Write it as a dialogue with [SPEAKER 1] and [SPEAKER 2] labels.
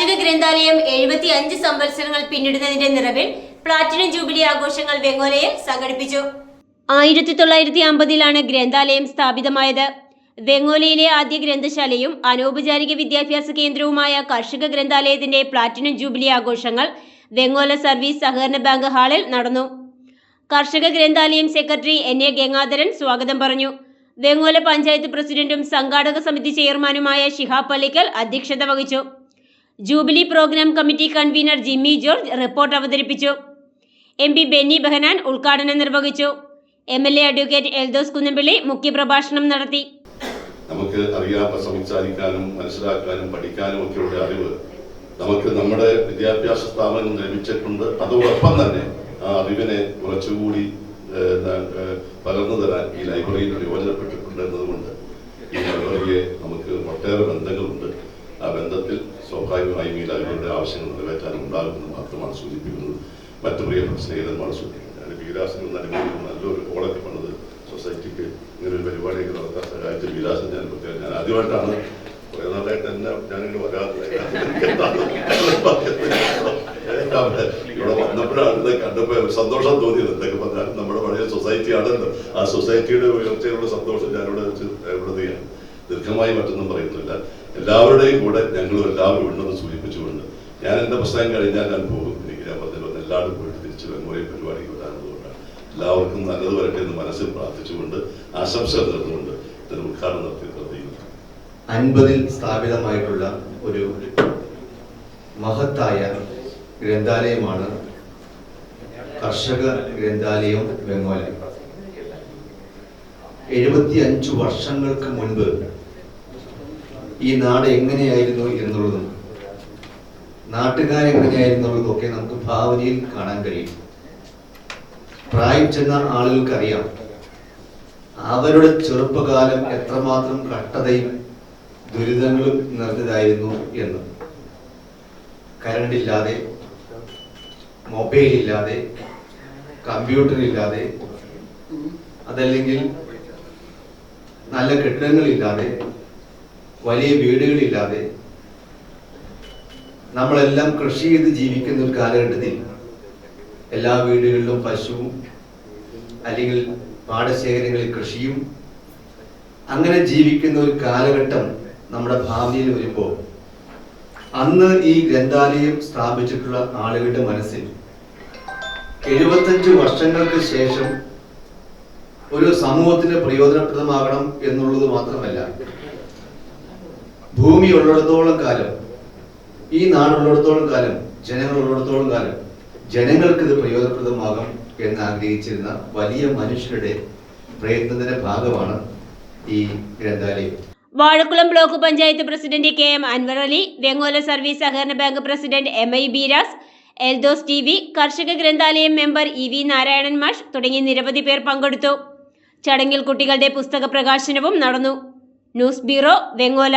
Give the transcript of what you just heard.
[SPEAKER 1] കാർഷിക ഗ്രന്ഥാലയം എഴുപത്തി അഞ്ച് സംവത്സരങ്ങൾ പിന്നിടുന്നതിന്റെ നിറവിൽ പ്ലാറ്റിനം ജൂബിലി ആഘോഷങ്ങൾ വെങ്ങോലയിൽ സംഘടിപ്പിച്ചു. ആയിരത്തി തൊള്ളായിരത്തി അമ്പതിലാണ് ഗ്രന്ഥാലയം സ്ഥാപിതമായത്. വെങ്ങോലയിലെ ആദ്യ ഗ്രന്ഥശാലയും അനൗപചാരിക വിദ്യാഭ്യാസ കേന്ദ്രവുമായ കാർഷിക ഗ്രന്ഥാലയത്തിന്റെ പ്ലാറ്റിനം ജൂബിലി ആഘോഷങ്ങൾ വെങ്ങോല സർവീസ് സഹകരണ ബാങ്ക് ഹാളിൽ നടന്നു. കർഷക ഗ്രന്ഥാലയം സെക്രട്ടറി എൻ എ ഗംഗാധരൻ സ്വാഗതം പറഞ്ഞു. വെങ്ങോല പഞ്ചായത്ത് പ്രസിഡന്റും സംഘാടക സമിതി ചെയർമാനുമായ ഷിഹാബ് പള്ളിക്കൽ അധ്യക്ഷത വഹിച്ചു. Jubilee program committee convener Jimmy George report അവതരിപ്പിച്ചു. എം പി ബെന്നി ബഹനാൻ ഉദ്ഘാടനം നിർവഹിച്ചു. M L A advocate Eldhose Kunnampilly മുഖ്യപ്രഭാഷണം നടത്തി.
[SPEAKER 2] നമുക്ക് അറിയാൻ സംസാരിക്കാനും മനസ്സിലാക്കാനും പഠിക്കാനും ഒക്കെയുള്ള അറിവ് നമുക്ക് നമ്മുടെ വിദ്യാഭ്യാസ സ്ഥാപനങ്ങൾ ലഭിച്ചിട്ടുണ്ട് അതോടൊപ്പം തന്നെ ആ അറിവിനെ കുറച്ചുകൂടി പകർന്നു തരാൻ ഈ ലൈബ്രറിയിൽ പ്രയോജനപ്പെട്ടിട്ടുണ്ട് എന്നതുകൊണ്ട് ഈ ലൈബ്രറിയെ നമുക്ക് ഒട്ടേറെ ബന്ധങ്ങളുണ്ട്. ആ ബന്ധത്തിൽ സ്വാഭാവികമായും ഈ ലൈബ്രറിയുടെ ആവശ്യങ്ങൾ നിറവേറ്റാൻ ഉണ്ടാകുമെന്ന് മാത്രമാണ് സൂചിപ്പിക്കുന്നത്. മറ്റു പ്രിയപ്പെട്ട സ്നേഹിതന്മാർ സൂചിപ്പിക്കുന്നത്. ഞാൻ വികാസിന് നല്ലൊരു നല്ലൊരു കോളേജ് പണിത് സൊസൈറ്റിക്ക് ഇങ്ങനെ ഒരു പരിപാടിയൊക്കെ നടത്താൻ സഹായിച്ച വിലാസം ഞാൻ പ്രത്യേകം ഞാൻ ആദ്യമായിട്ടാണ് കുറെ നാളായിട്ട് തന്നെ ഞാനിങ്ങനെ വരാതെ ഇവിടെ വന്നപ്പോഴാണ് ഇത് കണ്ടപ്പോൾ സന്തോഷം തോന്നിയത്. എന്തൊക്കെ പറഞ്ഞാലും നമ്മുടെ പഴയ സൊസൈറ്റി ആണല്ലോ. ആ സൊസൈറ്റിയുടെ ഉയർച്ചയിലുള്ള സന്തോഷം ഞാനിവിടെ വെച്ച് എവിടുന്നെയാണ്? ദീർഘമായി മറ്റൊന്നും പറയുന്നില്ല. എല്ലാവരുടെയും കൂടെ ഞങ്ങളും എല്ലാവരും ഉണ്ടെന്ന് സൂചിപ്പിച്ചുകൊണ്ട് ഞാൻ എന്റെ പുസ്തകം കഴിഞ്ഞാൽ ഞാൻ പോകും. എനിക്ക് ഞാൻ പറഞ്ഞ എല്ലാവരും പോയിട്ട് തിരിച്ചു മെമ്മോറിയൽ പരിപാടിക്ക് വരാനുള്ളതുകൊണ്ടാണ് എല്ലാവർക്കും നല്ലത് വരട്ടെ എന്ന് മനസ്സിൽ പ്രാർത്ഥിച്ചുകൊണ്ട് ആശംസ നേർന്നുകൊണ്ട് ഇതിന് ഉദ്ഘാടനം നടത്തി
[SPEAKER 3] അൻപതിൽ സ്ഥാപിതമായിട്ടുള്ള ഒരു മഹത്തായ ഗ്രന്ഥാലയമാണ് കർഷക ഗ്രന്ഥാലയം വെങ്ങോല എഴുപത്തി അഞ്ചു വർഷങ്ങൾക്ക് മുൻപ് ഈ നാട് എങ്ങനെയായിരുന്നു എന്നുള്ളതും. നാട്ടുകാരെങ്ങനെയായിരുന്നുള്ളതും ഒക്കെ നമുക്ക് ഭാവനയിൽ കാണാൻ കഴിയും. പ്രായം ചെന്ന ആളുകൾക്കറിയാം. അവരുടെ ചെറുപ്പകാലം എത്രമാത്രം കട്ടതയും ദുരിതങ്ങളും നിറഞ്ഞതായിരുന്നു എന്ന്. കറണ്ട് ഇല്ലാതെ മൊബൈൽ ഇല്ലാതെ കമ്പ്യൂട്ടർ ഇല്ലാതെ അതല്ലെങ്കിൽ നല്ല കെട്ടിടങ്ങളില്ലാതെ വലിയ വീടുകളില്ലാതെ നമ്മളെല്ലാം കൃഷി ചെയ്ത് ജീവിക്കുന്ന ഒരു കാലഘട്ടത്തിൽ എല്ലാ വീടുകളിലും പശുവും അല്ലെങ്കിൽ പാടശേഖരങ്ങളിൽ കൃഷിയും അങ്ങനെ ജീവിക്കുന്ന ഒരു കാലഘട്ടം നമ്മുടെ ഭാവിയിൽ വരുമ്പോൾ അന്ന് ഈ ഗ്രന്ഥാലയം സ്ഥാപിച്ചിട്ടുള്ള ആളുകളുടെ മനസ്സിൽ എഴുപത്തഞ്ച് വർഷങ്ങൾക്ക് ശേഷം ഒരു സമൂഹത്തിന് പ്രയോജനപ്രദമാകണം എന്നുള്ളത് മാത്രമല്ല. ഭൂമി ഉള്ളിടത്തോളം കാലം ഈ നാടുള്ളിടത്തോളം കാലം ജനങ്ങൾ ഉള്ളിടത്തോളം കാലം ജനങ്ങൾക്ക് ഇത് പ്രയോജനപ്രദമാകും എന്ന് ആഗ്രഹിച്ചിരുന്ന വലിയ മനുഷ്യരുടെ പ്രയത്നത്തിന്റെ ഭാഗമാണ് ഈ ഗ്രന്ഥാലയം.
[SPEAKER 1] Vazhakulam block panchayat president K M Anwar Ali Vengola service സഹകരണ bank president M I Beeras Eldhose T V കർഷക ഗ്രന്ഥാലയം മെമ്പർ ഇ വി നാരായണൻ മാഷ് തുടങ്ങി നിരവധി പേർ പങ്കെടുത്തു. ചടങ്ങിൽ കുട്ടികളുടെ പുസ്തക പ്രകാശനവും നടന്നു. News bureau Vengola.